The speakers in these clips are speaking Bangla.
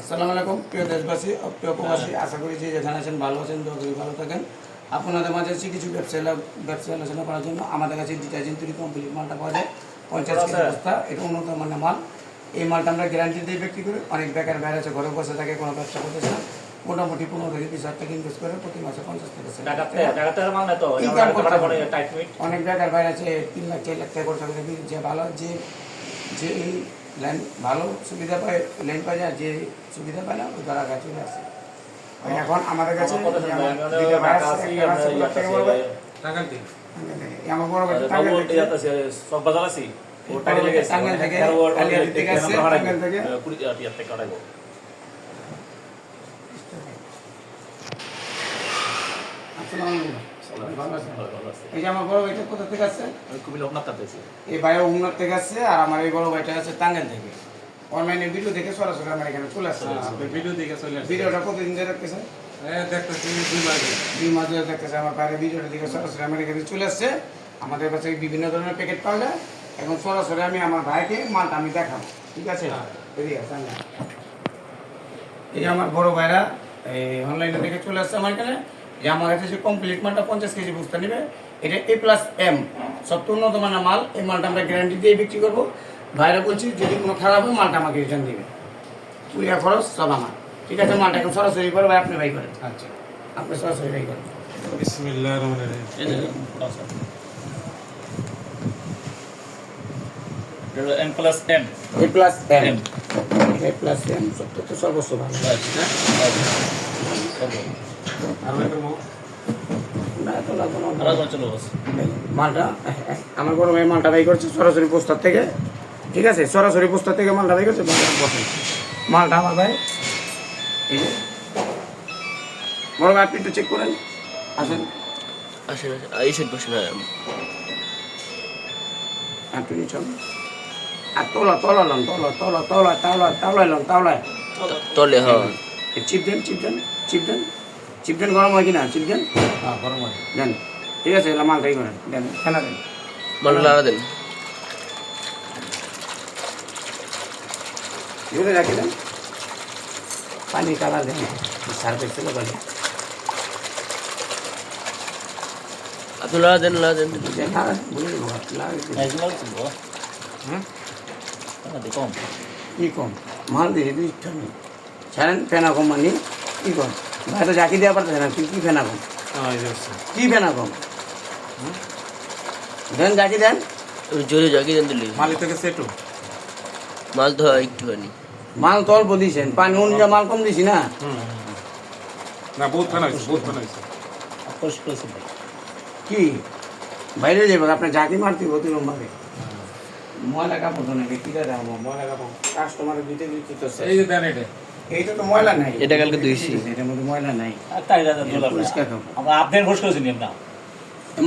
আসসালামু আলাইকুম প্রিয় দেশবাসী ও প্রিয় প্রবাসী আশা করি যে যেখানে আছেন ভালো আছেন দোয়া ভালো থাকেন। আপনাদের মাঝে আছি কিছু ব্যবসায়ী ব্যবসা আলোচনা করার জন্য। আমাদের কাছে ডিটারজেন্ট তৈরি কমপ্লিট মালটা পাওয়া যায় পঞ্চাশ কেজি বস্তা এটা উন্নত মানের মাল। এই মালটা আমরা গ্যারান্টি দিয়ে বিক্রি করি। অনেক বেকার বাইরে আছে ঘরে বসে থাকে কোনো ব্যবসা করতেছে না। মোটামুটি পনেরো থেকে বিশ হাজার টাকা ইনভেস্ট করে প্রতি মাসে পঞ্চাশ টাকা করতে অনেক জায়গার বাইরে আছে তিন লাখ চার লাখ টাকা খরচা করে যে ভালো যে যে এই লাইন ভালো সুবিধা পায় লাইন পায় না যে সুবিধা পায় না ওই তারা কাছে আসে। এখন আমাদের কাছে আমার কথা এই আছে, আছি, আছে আছি, থেকে- আছে, আছি। আছে, থেকে, থেকে থেকে থেকে। থেকে আছে। যে আমার বড় ভাইটা কোথা থেকে। কুমিল্লা আপনার তাতে এই ভাই থেকে আসছে আর আমার এই বড় ভাইটা আছে টাঙ্গাইল থেকে। অনলাইনে ভিডিও দেখে সরাসরি আমার এখানে চলে আসছে। ভিডিও দেখে চলে আসছে। ভিডিওটা কতদিন ধরে দেখতেছে হ্যাঁ দেখতেছি দুই মাস ধরে। দুই মাস ধরে দেখতেছে আমার বাইরে ভিডিওটা দেখে সরাসরি আমার এখানে চলে আসছে। আমাদের কাছে বিভিন্ন ধরনের প্যাকেট পাওয়া যায়। এখন সরাসরি আমি আমার ভাইকে মালটা আমি দেখাবো। ঠিক আছে? না। এই যে আমার বড় ভাইরা এই অনলাইনে দেখে চলে আসছে আমার এখানে। যে আমার কাছে যে কমপ্লিট মালটা পঞ্চাশ কেজি বস্তা নেবে এটা এ প্লাস এম সবচেয়ে উন্নত মানের মাল এই মালটা আমরা গ্যারান্টি দিয়ে বিক্রি করব। ভাইরা বলছি যদি কোনো খারাপ হয় মালটা আমাকে রিটার্ন দিবে। পুরিয়া খরচ সব আমার। ঠিক আছে মালটা এখন সরাসরি করে ভাই আপনি ভাই করেন। আচ্ছা। আপনি সরাসরি ভাই করেন। আচ্ছা। M। A plus M A plus M তো সর্বোচ্চ ভালো। হ্যাঁ? মালটা আমার বড় ভাই মালটা বাই করছে সরাসরি পোস্টার থেকে। ঠিক আছে? সরাসরি পোস্টার থেকে মালটা বাই করছে মালটা মালটা আমার ভাই এই যে। বড় ভাই আপনি একটু চেক করেন। আসেন। আসেন সাইড বসে না আপনি নিচন আর তোলা তোলা লন তোলা তোলা তোলা তাওলা তাওলাই লন তাওলায় তলে হ্যাঁ। চিপ দেন চিপ দেন চিপ দেন। চিপ দেন গরম হয় কিনা চিপ দেন হ্যাঁ গরম হয় দেন ঠিক আছে এলা মালটাই করেন দেন ফেনা দেন মাল লাড়া দেন ধরে রাখি দেন পানি কালা দেন সার্ভিস ছিল বলে আপনি লাড়া দেন লাড়া দেন দেন বলে দেবো লাগে। হুম কম। কি কম মাল দিয়ে দিই ছাড়েন ফেনা কম মানি কি কম ভাই তো জাকি দেওয়া পারতেছে না তুই কি ফেনা কম। কি ফেনা কম দেন জাকি দেন। জোরে জাগি দেন দিলে। মালি থেকে সেটু। মাল তো হয় একটুখানি। মাল তো অল্প দিয়েছেন পানি অনুযায়ী মাল কম দিছি না। না বহুত ফেনা হয়েছে বহুত ফেনা হয়েছে। কি? বাইরে যাবে আপনার জাকি মারতে হতে ভাবে ময়লা কাপড় নাকি কিরা দাম? ময়লা কাপড় কাস্টমার দিতে দিতে তো এই যে দেন এটা। এইটা তো ময়লা নাই এটা কালকে ধুইছি। এটার মধ্যে ময়লা নাই আর টাকা দিয়ে দিলাম পরিষ্কার খাব। আমরা আপনার ঘোষ করেছি না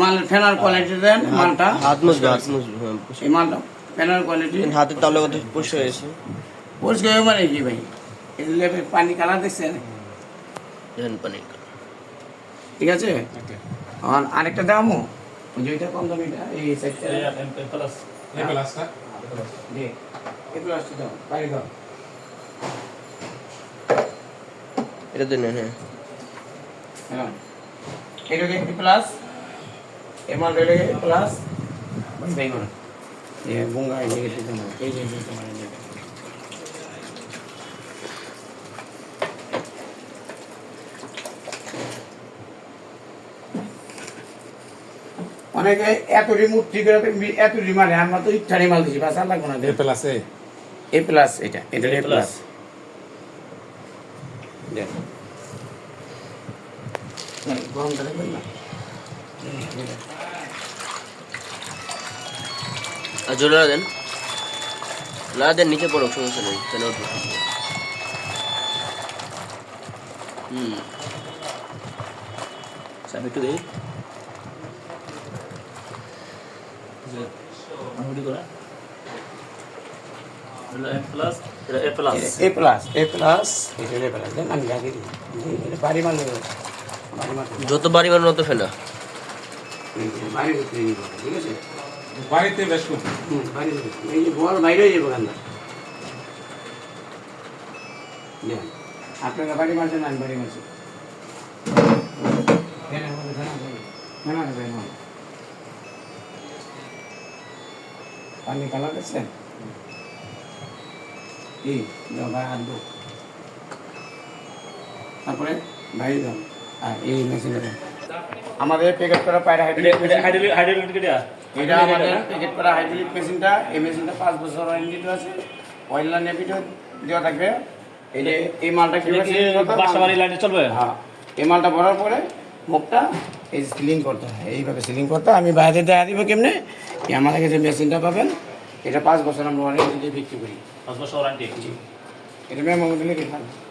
মাল ফেনার কোয়ালিটি দেন মালটা হাত হাত মুছবে হ্যাঁ এই মালটা ফেনার কোয়ালিটি হাতের তাহলে কত পরিষ্কার হয়েছে পরিষ্কার মানে কি ভাই লেবে পানি কালার দেখছেন দেন পানি ঠিক আছে আর আরেকটা দামও যেটা কম দামিটা এই সাইডটা এই M এই প্লাসটা দে এগুলো দাও বাইরে দাও এটা দেন হ্যাঁ। হ্যাঁ। এটা কি প্লাস এ এই জায়গায় দিতে হবে এই যে। অনেকে এত রিমুভ ঠিক করে এত রিমারে আমরা তো ইচ্ছা রিমাল দিছি বাস আর লাগবে না। এই প্লাসে এ। প্লাস এটা এটা এ প্লাস দেখ। গরমটা দেখবেন না। আর জোরে দেন। লাড়া দেন নিচে পড়ুক সমস্যা নেই কেন হুম। চাবি একটু দিই। করে। এ প্লাস এ প্লাস এটা এ প্লাস দেন আমি লাগিয়ে দিই বাড়ি মারলে বাড়ি মারলে যত বাড়ি মানুষ তত নিয়ে যাব, ঠিক আছে বাড়িতে বেশ হুম। এই যে বল বাইরে হয়ে যাব কেন আপনারা বাড়ি। পানি কালার দিচ্ছেন? দাও ভাই দাও। তারপরে ভাই দাও আর এই মেশিনটা দাও। আমাদের প্যাকেট করা পায়রা হাইড্রোলিক এটা আমাদের প্যাকেট করা হাইড্রোলিক মেশিনটা এই মেশিনটা পাঁচ বছর ওয়ারেন্টি আছে। দেওয়া থাকবে। এই যে এই মালটা কি লাইনে চলবে? হ্যাঁ। এই মালটা ভরার পরে মুখটা এই সিলিং করতে হয়। এইভাবে সিলিং করতে আমি বাইরে দেখা দিব কেমনে? এই আমাদের কাছে মেশিনটা পাবেন। এটা পাঁচ বছর আমরা অনেক দিয়ে বিক্রি করি। পাঁচ বছর ওয়ারেন্টি এটা মেমো লিখে থাকবে